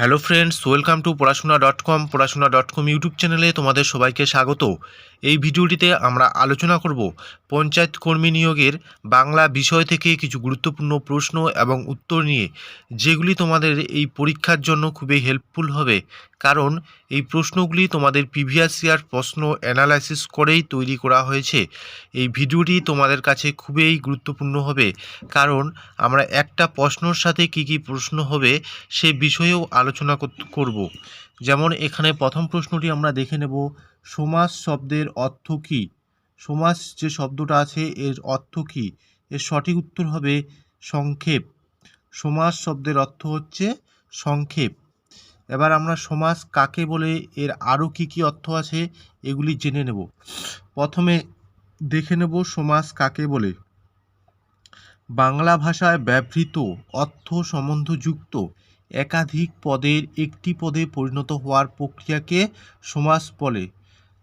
Hello friends welcome to Porashona dot com Porashona dot com YouTube চ্যানেলে তোমাদের সবাইকে স্বাগত। এই ভিডিওটিতে আমরা আলোচনা করব পঞ্চায়েত কর্মী নিয়োগের বাংলা বিষয় থেকে কিছু গুরুত্বপূর্ণ প্রশ্ন এবং উত্তর নিয়ে, যেগুলি তোমাদের এই পরীক্ষার জন্য খুবই হেল্পফুল হবে। কারণ এই প্রশ্নগুলি তোমাদের প্রিভিয়াস ইয়ার প্রশ্ন অ্যানালাইসিস করেই তৈরি করা হয়েছে। এই ভিডিওটি তোমাদের কাছে খুবই গুরুত্বপূর্ণ হবে। কারণ আমরা একটা প্রশ্নর সাথে কি কি প্রশ্ন হবে সে বিষয়েও আলোচনা কর- করব। যেমন এখানে প্রথম প্রশ্নটি আমরা দেখে নেব সমাজ শব্দের অর্থ কী? সমাজ যে শব্দটা আছে, এর অর্থ কী? এর সঠিক উত্তর হবে সংক্ষেপ। সমাজ শব্দের অর্থ হচ্ছে সংক্ষেপ। এবার আমরা সমাজ কাকে বলে, এর আরও কী কী অর্থ আছে, এগুলি জেনে নেব। প্রথমে দেখে নেব সমাজ কাকে বলে। বাংলা ভাষায় ব্যবহৃত অর্থ সম্বন্ধযুক্ত। একাধিক পদের একটি পদে পরিণত হওয়ার প্রক্রিয়াকে সমাস বলে।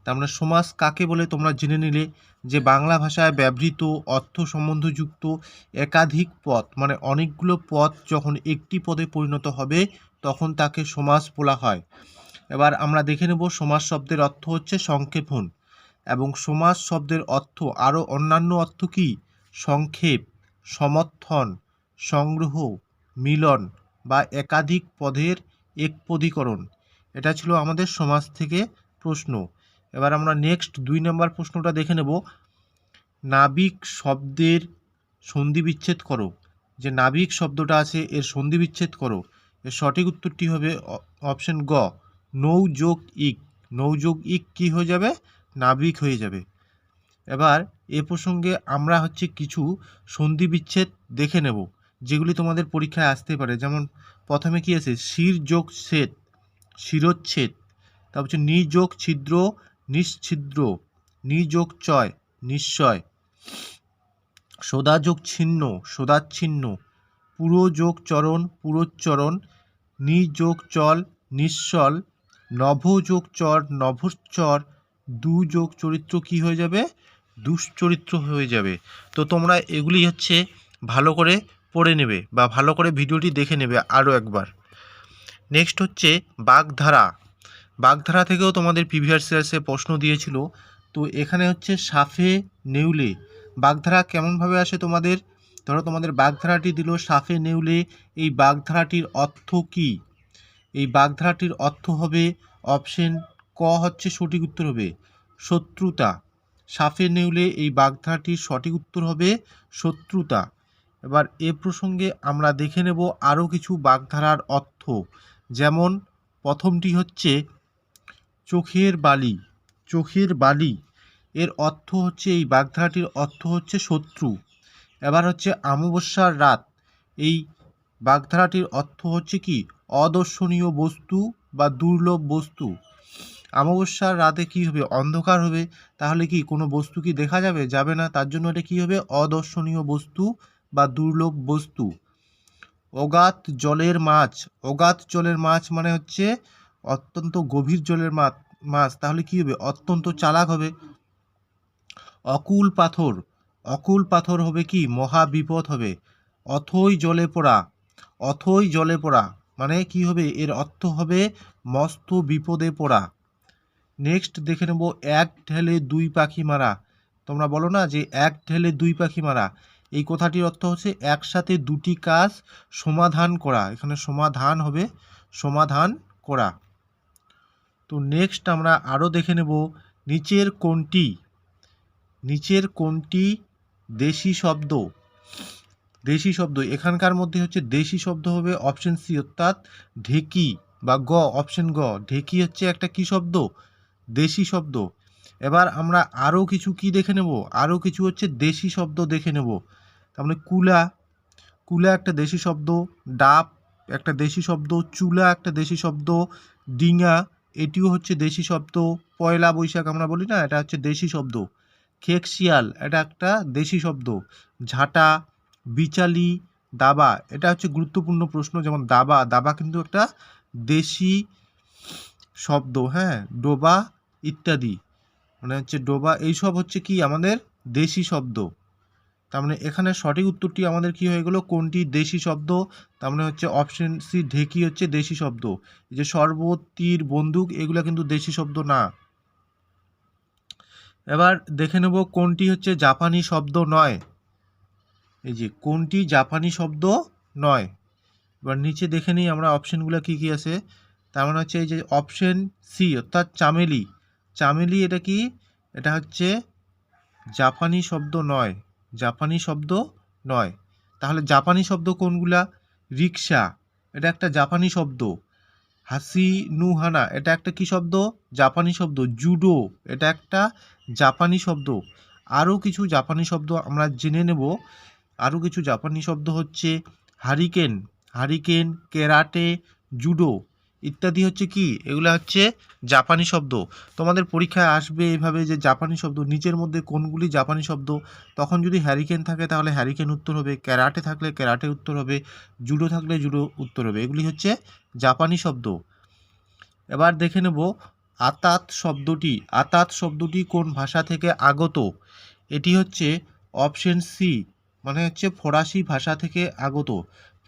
তার মানে সমাস কাকে বলে তোমরা জেনে নিলে? যে বাংলা ভাষায় ব্যবহৃত অর্থ সম্বন্ধযুক্ত একাধিক পদ মানে অনেকগুলো পদ যখন একটি পদে পরিণত হবে, তখন তাকে সমাস বলা হয়। এবার আমরা দেখে নেব সমাস শব্দের অর্থ হচ্ছে সংক্ষেপণ। এবং সমাস শব্দের অর্থ আরও অন্যান্য অর্থ কী? সংক্ষেপ, সমর্থন, সংগ্রহ, মিলন বা একাধিক পদের একপদীকরণ এটা ছিল আমাদের সমাজ থেকে প্রশ্ন। এবার আমরা নেক্সট দুই নম্বর প্রশ্নটা দেখে নেব। নাবিক শব্দের সন্ধি বিচ্ছেদ করো। যে নাবিক শব্দটা আছে, এর সন্ধি বিচ্ছেদ করো। এর সঠিক উত্তরটি হবে অপশন গ, নৌ যোগ ইক। নৌ যোগ ইক কী হয়ে যাবে? নাবিক হয়ে যাবে। এবার এ প্রসঙ্গে আমরা হচ্ছে কিছু সন্ধি বিচ্ছেদ দেখে নেব। যেগুলি তোমাদের পরীক্ষায় আসতে পারে। যেমন প্রথমে কি আছে? শির যোগ ছেদ শিরোচ্ছেদ, তারপর হচ্ছে নিযোগ ছিদ্র নিশ্ছিদ্র নিযোগ চয় নিশ্চয় সদাযোগ ছিন্ন সদাচ্ছিন্ন পুরোযোগ চরণ পুরোচ্চরণ নিযোগ চল নিশ্চল নভযোগ চর নভশ্চর দুযোগ চরিত্র কি হয়ে যাবে? দুশ্চরিত্র হয়ে যাবে। তো তোমরা এগুলি হচ্ছে ভালো করে পড়ে নেবে বা ভালো করে ভিডিওটি দেখে নেবে আরও একবার। নেক্সট হচ্ছে বাগধারা। বাগধারা থেকেও তোমাদের প্রিভিয়াস ইয়ার্সে প্রশ্ন দিয়েছিল, তো এখানে হচ্ছে সাফে নেউলে। বাগধারা কেমনভাবে আসে তোমাদের? ধরো তোমাদের বাগধারাটি দিল সাফে নেউলে, এই বাগধারাটির অর্থ কী? এই বাগধারাটির অর্থ হবে অপশন ক হচ্ছে সঠিক উত্তর হবে, শত্রুতা। সাফে নেউলে এই বাগধারাটির সঠিক উত্তর হবে শত্রুতা। এবার এ প্রসঙ্গে আমরা দেখে নেব আরও কিছু বাগধারার অর্থ। যেমন, প্রথমটি হচ্ছে, চোখের বালি। চোখের বালি, এর অর্থ হচ্ছে, এই বাগধারাটির অর্থ হচ্ছে শত্রু। এবার হচ্ছে, অমাবস্যার রাত। এই বাগধারাটির অর্থ হচ্ছে কি? অদর্শনীয় বস্তু বা দুর্লভ বস্তু। অমাবস্যার রাতে কি হবে? অন্ধকার হবে। তাহলে কি কোনো বস্তু কি দেখা যাবে? যাবে না। তার জন্য এটা কি হবে? অদর্শনীয় বস্তু বা দুর্লভ বস্তু। অগাধ জলের মাছ। অগাধ জলের মাছ মানে হচ্ছে অত্যন্ত গভীর জলের মাছ মাছ। তাহলে কি হবে? অত্যন্ত চালাক হবে। অকুল পাথর। অকুল পাথর হবে কি? মহা বিপদ হবে। অথই জলে পড়া। অথই জলে পড়া। মানে কি হবে? এর অর্থ হবে মস্ত বিপদে পড়া। নেক্সট দেখে নেব, এক ঢেলে দুই পাখি মারা। তোমরা বলো না যে এক ঢেলে দুই পাখি মারা। এই কথাটির অর্থ হচ্ছে একসাথে দুটি কাজ সমাধান করা। এখানে সমাধান হবে, সমাধান করা। তো নেক্সট আমরা আরও দেখে নেব নিচের কোনটি নিচের কোনটি দেশি শব্দ। দেশি শব্দ, এখানকার মধ্যে হচ্ছে দেশি শব্দ হবে অপশন সি অর্থাৎ ঢেকি বা গ অপশন গ। ঢেকি হচ্ছে একটা কি শব্দ? দেশি শব্দ। এবার আমরা আরও কিছু কি দেখে নেব? আরও কিছু হচ্ছে দেশি শব্দ দেখে নেব। তার মানে কুলা কুলা একটা দেশি শব্দ, ডাব একটা দেশি শব্দ, চুলা একটা দেশি শব্দ, ডিঙা এটিও হচ্ছে দেশি শব্দ, পয়লা বৈশাখ আমরা বলি না, এটা হচ্ছে দেশি শব্দ। খেকশিয়াল এটা একটা দেশি শব্দ। ঝাঁটা, বিচালি, দাবা, এটা হচ্ছে গুরুত্বপূর্ণ প্রশ্ন, যেমন দাবা দাবা কিন্তু একটা দেশি শব্দ হ্যাঁ ডোবা ইত্যাদি। মানে হচ্ছে ডোবা, এইসব হচ্ছে কি? আমাদের দেশি শব্দ। তার মানে এখানে সঠিক উত্তরটি আমাদের কি হয়ে গেলো? কোনটি দেশি শব্দ? তার মানে হচ্ছে অপশন সি ঢেকি হচ্ছে দেশি শব্দ। এই যে শরবত তীর বন্দুক, এগুলো কিন্তু দেশি শব্দ না। এবার দেখে নেব কোনটি হচ্ছে জাপানি শব্দ নয়। এই যে কোনটি জাপানি শব্দ নয়? এবার নিচে দেখে নিই আমরা অপশনগুলো কী কী আছে। তার মানে হচ্ছে এই যে অপশন সি অর্থাৎ চামেলি। চামেলি এটা কি? এটা হচ্ছে জাপানি শব্দ নয়। জাপানি শব্দ নয়। তাহলে জাপানি শব্দ কোনগুলা? রিক্সা এটা একটা জাপানি শব্দ। হাসি নুহানা এটা একটা কি শব্দ? জাপানি শব্দ। জুডো, এটা একটা জাপানি শব্দ। আরও কিছু জাপানি শব্দ আমরা জেনে নেব। আরও কিছু জাপানি শব্দ হচ্ছে হারিকেন। Hurricane কেরাটে judo. ইত্যাদি হচ্ছে কি? এগুলো হচ্ছে জাপানি শব্দ। তোমাদের পরীক্ষায় আসবে এভাবে যে জাপানি শব্দ নিচের মধ্যে কোনগুলি জাপানি শব্দ? তখন যদি হ্যারিকেন থাকে তাহলে হ্যারিকেন উত্তর হবে ক্যারাটে থাকলে ক্যারাটে উত্তর হবে জুডো থাকলে জুডো উত্তর হবে। এগুলি হচ্ছে জাপানি শব্দ। এবার দেখে নেব আতাত শব্দটি। আতাত শব্দটি কোন ভাষা থেকে আগত? এটি হচ্ছে অপশন সি মানে হচ্ছে ফরাসি ভাষা থেকে আগত।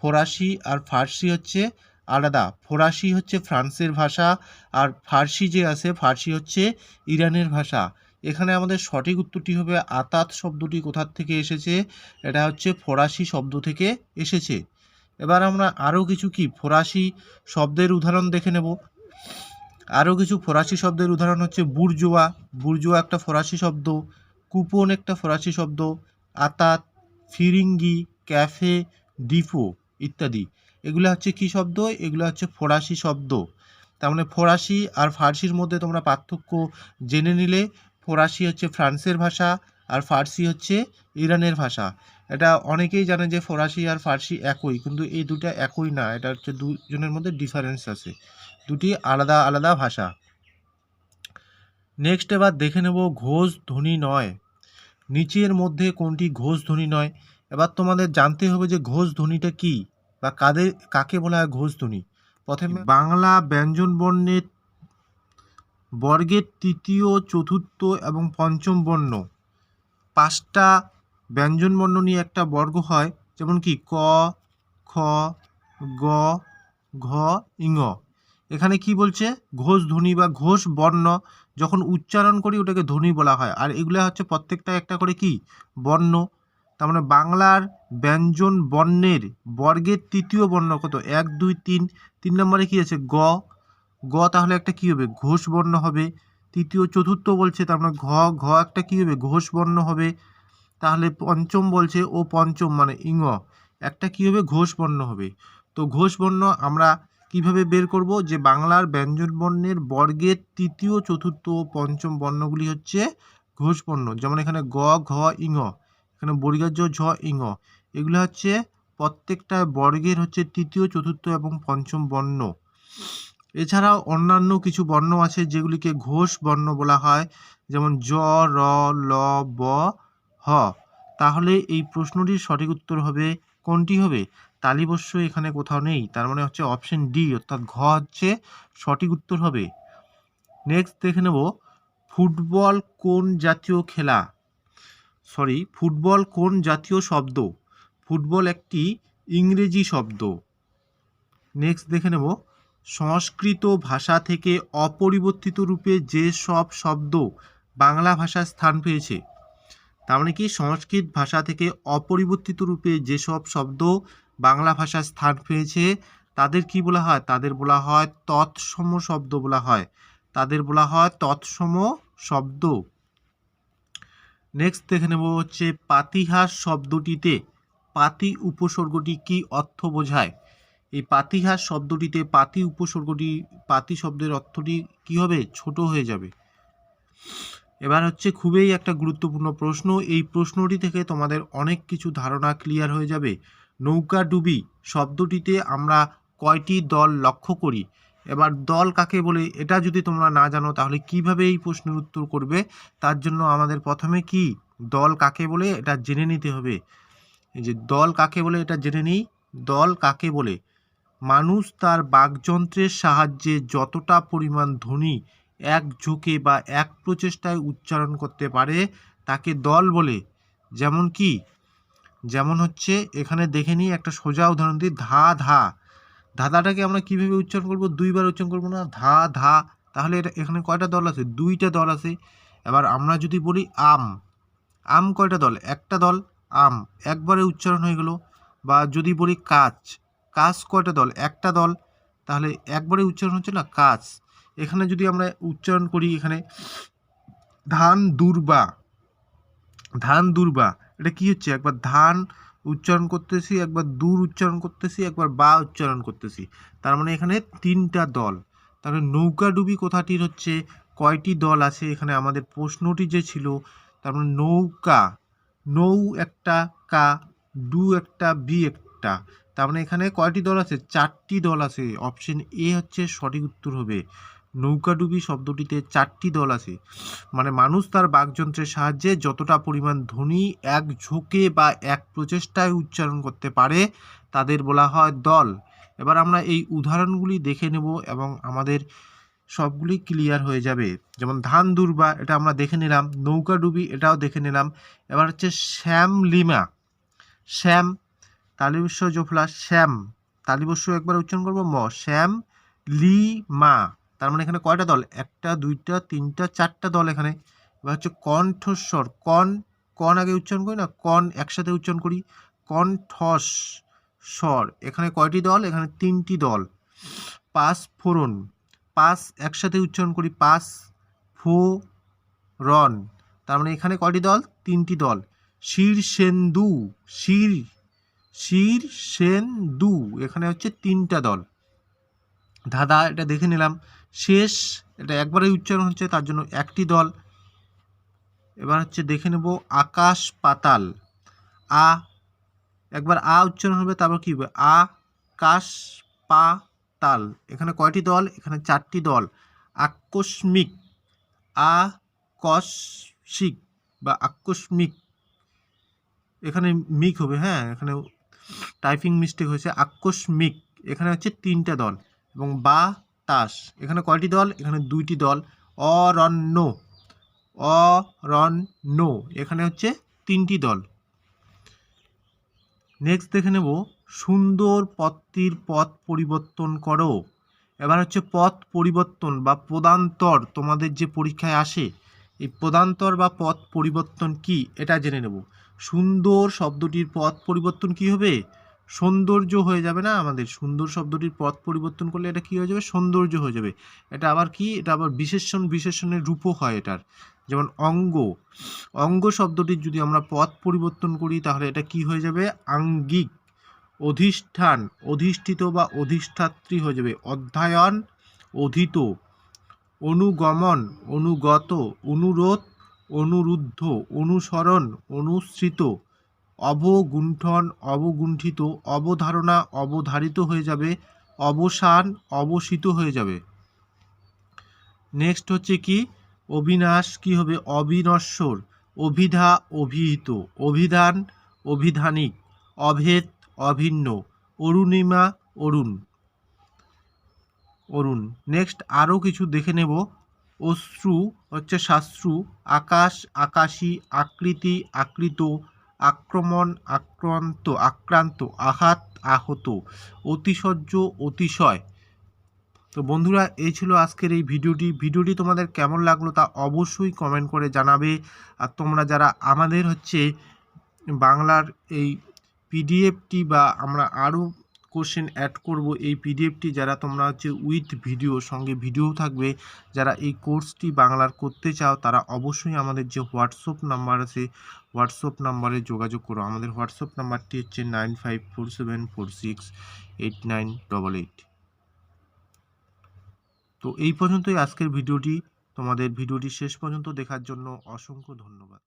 ফরাসি আর ফার্সি হচ্ছে আলাদা। ফরাসি হচ্ছে ফ্রান্সের ভাষা আর ফার্সি যে আছে, ফার্সি হচ্ছে ইরানের ভাষা। এখানে আমাদের সঠিক উত্তরটি হবে আতাত শব্দটি কোথার থেকে এসেছে? এটা হচ্ছে ফরাসি শব্দ থেকে এসেছে। এবার আমরা আরও কিছু কি? ফরাসি শব্দের উদাহরণ দেখে নেব। আরও কিছু ফরাসি শব্দের উদাহরণ হচ্ছে বুর্জোয়া। বুর্জোয়া একটা ফরাসি শব্দ। কুপন একটা ফরাসি শব্দ। আতাত, ফিরিঙ্গি, ক্যাফে ডিফো ইত্যাদি। এগুলো হচ্ছে কি শব্দ? এগুলো হচ্ছে ফরাসি শব্দ। তার মানে ফরাসি আর ফার্সির মধ্যে তোমরা পার্থক্য জেনে নিলে, ফরাসি হচ্ছে ফ্রান্সের ভাষা আর ফার্সি হচ্ছে ইরানের ভাষা। এটা অনেকেই জানে যে ফরাসি আর ফার্সি একই, কিন্তু এই দুটা একই না, এটা হচ্ছে দুজনের মধ্যে ডিফারেন্স আছে। দুটি আলাদা আলাদা ভাষা। নেক্সট এবার দেখে নেব ঘোষ ধ্বনি নয়। নিচের মধ্যে কোনটি ঘোষ ধ্বনি নয়? এবার তোমাদের জানতে হবে যে ঘোষ ধ্বনিটা কি। বা কাদের, কাকে বলা হয় ঘোষ ধ্বনি প্রথমে বাংলা ব্যঞ্জন বর্ণের বর্গের তৃতীয়, চতুর্থ এবং পঞ্চম বর্ণ। পাঁচটা ব্যঞ্জন বর্ণ নিয়ে একটা বর্গ হয়, যেমন কি ক, খ, গ, ঘ, ইঙ। এখানে কি বলছে? ঘোষ ধ্বনি বা ঘোষ বর্ণ যখন উচ্চারণ করি ওটাকে ধ্বনি বলা হয়। আর এগুলো হচ্ছে প্রত্যেকটা একটা করে কি? বর্ণ। তার মানে বাংলার ব্যঞ্জন বর্ণের বর্গের তৃতীয় বর্ণ কত? এক, দুই, তিন। তিন নম্বরে কি আছে? গ। গ তাহলে একটা কি হবে? ঘোষ বর্ণ হবে। তৃতীয়, চতুর্থ বলছে, তার মানে ঘ ঘ একটা কি হবে? ঘোষ বর্ণ হবে। তাহলে পঞ্চম বলছে, ও পঞ্চম মানে ইঙ। একটা কি হবে? ঘোষ বর্ণ হবে। তো ঘোষ বর্ণ আমরা কীভাবে বের করব? যে বাংলার ব্যঞ্জন বর্ণের বর্গের তৃতীয়, চতুর্থ ও পঞ্চম বর্ণগুলি হচ্ছে ঘোষ বর্ণ। যেমন এখানে গ, ঘ, ইঙ। এখানে বর্গার্য ঝ, ইঙ। এগুলো হচ্ছে প্রত্যেকটা বর্গের হচ্ছে তৃতীয়, চতুর্থ এবং পঞ্চম বর্ণ। এছাড়াও অন্যান্য কিছু বর্ণ আছে যেগুলিকে ঘোষ বর্ণ বলা হয়, যেমন জ, র, ল, ব, হ। তাহলে এই প্রশ্নটির সঠিক উত্তর হবে, কোনটি হবে? তালিবস্য এখানে কোথাও নেই, তার মানে হচ্ছে অপশন ডি অর্থাৎ ঘ হচ্ছে সঠিক উত্তর হবে। নেক্সট দেখে নেব, ফুটবল কোন জাতীয় খেলা? সরি ফুটবল কোন জাতীয় শব্দ? ফুটবল একটি ইংরেজি শব্দ। নেক্সট দেখে নেব। সংস্কৃত ভাষা থেকে অপরিবর্তিত রূপে যে সব শব্দ বাংলা ভাষায় স্থান পেয়েছে, তার মানে কি সংস্কৃত ভাষা থেকে অপরিবর্তিত রূপে যেসব শব্দ বাংলা ভাষায় স্থান পেয়েছে, তাদের কি বলা হয়? তাদের বলা হয় তৎসম শব্দ বলা হয়। তাদের বলা হয় তৎসম শব্দ। নেক্সট দেখে নেব হচ্ছে পাতিহাস শব্দটিতে পাতি উপসর্গটি কি অর্থ বোঝায়? এই পাতিহাস শব্দটিতে পাতি উপসর্গটি, পাতি শব্দের অর্থটি কি হবে? ছোট হয়ে যাবে। এবার হচ্ছে খুবই একটা গুরুত্বপূর্ণ প্রশ্ন। এই প্রশ্নটি থেকে তোমাদের অনেক কিছু ধারণা ক্লিয়ার হয়ে যাবে। নৌকা ডুবি শব্দটিতে আমরা কয়টি দল লক্ষ্য করি? এবার দল কাকে বলে এটা যদি তোমরা না জানো, তাহলে কীভাবে এই প্রশ্নের উত্তর করবে? তার জন্য আমাদের প্রথমে কি? দল কাকে বলে এটা জেনে নিতে হবে। যে দল কাকে বলে এটা জেনে নিই। দল কাকে বলে? মানুষ তার বাকযন্ত্রের সাহায্যে যতটা পরিমাণ ধ্বনি এক ঝোঁকে বা এক প্রচেষ্টায় উচ্চারণ করতে পারে, তাকে দল বলে। যেমন কি? যেমন হচ্ছে, এখানে দেখে নিই একটা সোজা উদাহরণ দিই, ধা ধা। ধাঁধাটাকে আমরা কীভাবে উচ্চারণ করব? দুইবার উচ্চারণ করব না? ধা ধা। তাহলে এটা, এখানে কয়টা দল আছে? দুইটা দল আছে। এবার আমরা যদি বলি আম আম কয়টা দল? একটা দল, আম। একবারে উচ্চারণ হয়ে গেল। বা যদি বলি কাচ কাচ কয়টা দল? একটা দল। তাহলে একবারে উচ্চারণ হচ্ছে না? কাচ। এখানে যদি আমরা উচ্চারণ করি এখানে, ধান দুর্বা। ধান দুর্বা, এটা কি হচ্ছে? একবার ধান উচ্চারণ করতেছি, একবার দূর উচ্চারণ করতেছি, একবার বা উচ্চারণ করতেছি। তার মানে এখানে তিনটা দল। তাহলে নৌকাডুবি কথাটির হচ্ছে, কয়টি দল আছে, এখানে আমাদের প্রশ্নটি যে ছিল, তার মানে নৌকা, নৌ একটা, কা, ডু একটা, বি একটা। তার মানে এখানে কয়টি দল আছে? চারটি দল আছে। অপশন এ হচ্ছে সঠিক উত্তর হবে। নৌকাডুবি শব্দটিতে চারটি দল আছে। মানে মানুষ তার বাকযন্ত্রের সাহায্যে যতটা পরিমাণ ধ্বনি এক ঝোঁকে বা এক প্রচেষ্টায় উচ্চারণ করতে পারে, তাদের বলা হয় দল। এবার আমরা এই উদাহরণগুলি দেখে নেব এবং আমাদের সবগুলি ক্লিয়ার হয়ে যাবে। যেমন ধান দুর্বা, এটা আমরা দেখে নিলাম। নৌকাডুবি এটাও দেখে নিলাম। এবার হচ্ছে শ্যাম লিমা। শ্যাম, তালিবস্য জোফলা, শ্যাম। তালিবস্য একবার উচ্চারণ করব ম। শ্যাম লি মা তার মানে এখানে কয়টা দল? একটা, দুইটা, তিনটা, চারটা দল এখানে। এবার হচ্ছে কণ্ঠস্বর কন কন আগে উচ্চারণ করি না? কন একসাথে উচ্চারণ করি। কণ্ঠস স্বর এখানে কয়টি দল? এখানে তিনটি দল। পাস ফোরন পাস একসাথে উচ্চারণ করি। পাস ফো রন তার মানে এখানে কয়টি দল? তিনটি দল। শির সেন্দু শির শির সেন্দু এখানে হচ্ছে তিনটা দল। ধাঁধা, এটা দেখে নিলাম। শেষ, এটা একবারে উচ্চারণ হচ্ছে, তার জন্য একটি দল। এবার হচ্ছে দেখে নেব আকাশ পাতাল। আ, একবার আ উচ্চারণ হবে, তারপর কী হবে? আ, কাশ পা তাল এখানে কয়টি দল? এখানে চারটি দল। আকস্মিক। আ কসিক বা আকস্মিক। এখানে মিক হবে হ্যাঁ এখানে টাইপিং মিস্টেক হয়েছে। আকস্মিক। এখানে হচ্ছে তিনটা দল। এবং বা, তাস। এখানে কয়টি দল? এখানে দুইটি দল। অরণ্য। অরণ্য। এখানে হচ্ছে তিনটি দল। নেক্সট দেখে নেব। সুন্দর পথটির পথ পরিবর্তন করো। এবার হচ্ছে পথ পরিবর্তন বা পদান্তর। তোমাদের যে পরীক্ষায় আসে, এই পদান্তর বা পথ পরিবর্তন কি? এটা জেনে নেব। সুন্দর শব্দটির পথ পরিবর্তন কি হবে? সৌন্দর্য হয়ে যাবে না? আমাদের সুন্দর শব্দটির পথ পরিবর্তন করলে এটা কি হয়ে যাবে? সৌন্দর্য হয়ে যাবে। এটা আবার কি? এটা আবার বিশেষণ বিশেষণের রূপও হয় এটার। যেমন অঙ্গ। অঙ্গ শব্দটির যদি আমরা পথ পরিবর্তন করি, তাহলে এটা কি হয়ে যাবে? আঙ্গিক। অধিষ্ঠান। অধিষ্ঠিত বা অধিষ্ঠাত্রী হয়ে যাবে। অধ্যায়ন। অধীত। অনুগমন। অনুগত। অনুরোধ। অনুরুদ্ধ। অনুসরণ। অনুসৃত। অবগুণ্ঠন, অবগুণ্ঠিত, অবধারণা, অবধারিত হয়ে যাবে, অবসান, অবসিত হয়ে যাবে। নেক্সট হচ্ছে কি? অবিনাশ কি হবে? অবিনশ্বর, অভিধা, অভিহিত, অভিধান, অভিধানিক, অভেদ, অভিন্ন, অরুণিমা, অরুণ। অরুণ। নেক্সট আরও কিছু দেখে নেব। অশ্রু হচ্ছে শাস্ত্রু আকাশ, আকাশী, আকৃতি, আকৃত আক্রমণ, আক্রান্ত আক্রান্ত, আঘাত, আহত, অতিশয্য, অতিশয়। তো বন্ধুরা, এই ছিল আজকের এই ভিডিওটি। ভিডিওটি তোমাদের কেমন লাগল তা অবশ্যই কমেন্ট করে জানাবে। আর তোমরা যারা আমাদের হচ্ছে বাংলার এই পিডিএফটি বা আমরা আরও কোশ্চেন অ্যাড করব। এই পিডিএফটি যারা তোমরা হচ্ছে উইথ ভিডিও সঙ্গে ভিডিও থাকবে, যারা এই কোর্সটি বাংলার করতে চাও, তারা অবশ্যই আমাদের যে হোয়াটসঅ্যাপ নাম্বার আছে হোয়াটসঅ্যাপ নাম্বারে যোগাযোগ করো। আমাদের হোয়াটসঅ্যাপ নাম্বারটি হচ্ছে nine five four seven four six eight nine double eight তো এই পর্যন্তই আজকের ভিডিওটি তোমাদের ভিডিওটি শেষ পর্যন্ত দেখার জন্য অসংখ্য ধন্যবাদ।